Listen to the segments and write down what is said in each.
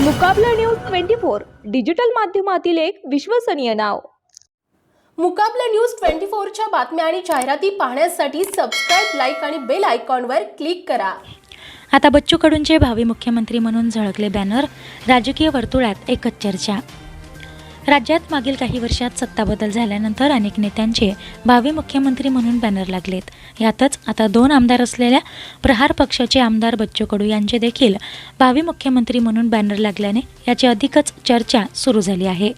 मुकाबला news twenty four digital माध्यमातील एक विश्वसनीय नाव. मुकाबला न्यूज ट्वेंटी फोरच्या बातम्या आणि जाहिराती पाहण्यासाठी सबस्क्राईब लाईक आणि बेल आयकॉनवर क्लिक करा. आता बच्चू कडूंचे भावी मुख्यमंत्री म्हणून झळकले बॅनर राजकीय वर्तुळात एकच चर्चा. राज्यात मागील काही वर्षात सत्ता बदल झाल्यानंतर अनेक नेत्यांचे भावी मुख्यमंत्री म्हणून बॅनर लागलेत. यातच आता दोन आमदार असलेल्या प्रहार पक्षाचे आमदार बच्चू कडू यांचे देखील भावी मुख्यमंत्री म्हणून बॅनर लागल्याने याची अधिकच चर्चा सुरू झाली आहे.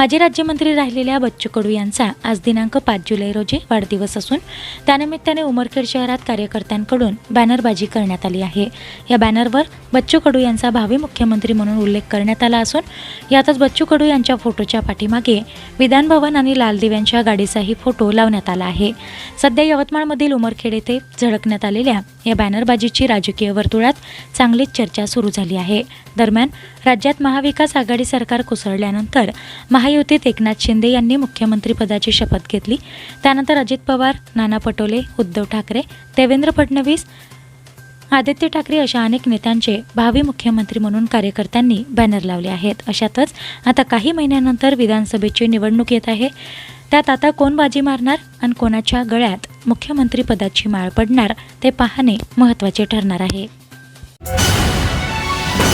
माजी राज्यमंत्री राहिलेल्या बच्चू कडू यांचा आज दिनांक पाच जुलै रोजी वाढदिवस असून त्यानिमित्ताने उमरखेड शहरात कार्यकर्त्यांकडून बॅनरबाजी करण्यात आली आहे. या बॅनरवर बच्चू कडू यांचा भावी मुख्यमंत्री म्हणून उल्लेख करण्यात आला असून यातच बच्चू कडू यांच्या फोटोच्या पाठीमागे विधान भवन आणि लाल दिव्यांच्या गाडीचाही फोटो लावण्यात आला आहे. सध्या यवतमाळमधील उमरखेड येथे झळकण्यात आलेल्या या बॅनरबाजीची राजकीय वर्तुळात चांगलीच चर्चा सुरू झाली आहे. दरम्यान राज्यात महाविकास आघाडी सरकार कोसळल्यानंतर महा महायुतीत एकनाथ शिंदे यांनी मुख्यमंत्रीपदाची शपथ घेतली. त्यानंतर अजित पवार नाना पटोले उद्धव ठाकरे देवेंद्र फडणवीस आदित्य ठाकरे अशा अनेक नेत्यांचे भावी मुख्यमंत्री म्हणून कार्यकर्त्यांनी बॅनर लावले आहेत. अशातच आता काही महिन्यानंतर विधानसभेची निवडणूक येत आहे. त्यात आता कोण बाजी मारणार आणि कोणाच्या गळ्यात मुख्यमंत्रीपदाची माळ पडणार ते पाहणे महत्त्वाचे ठरणार आहे.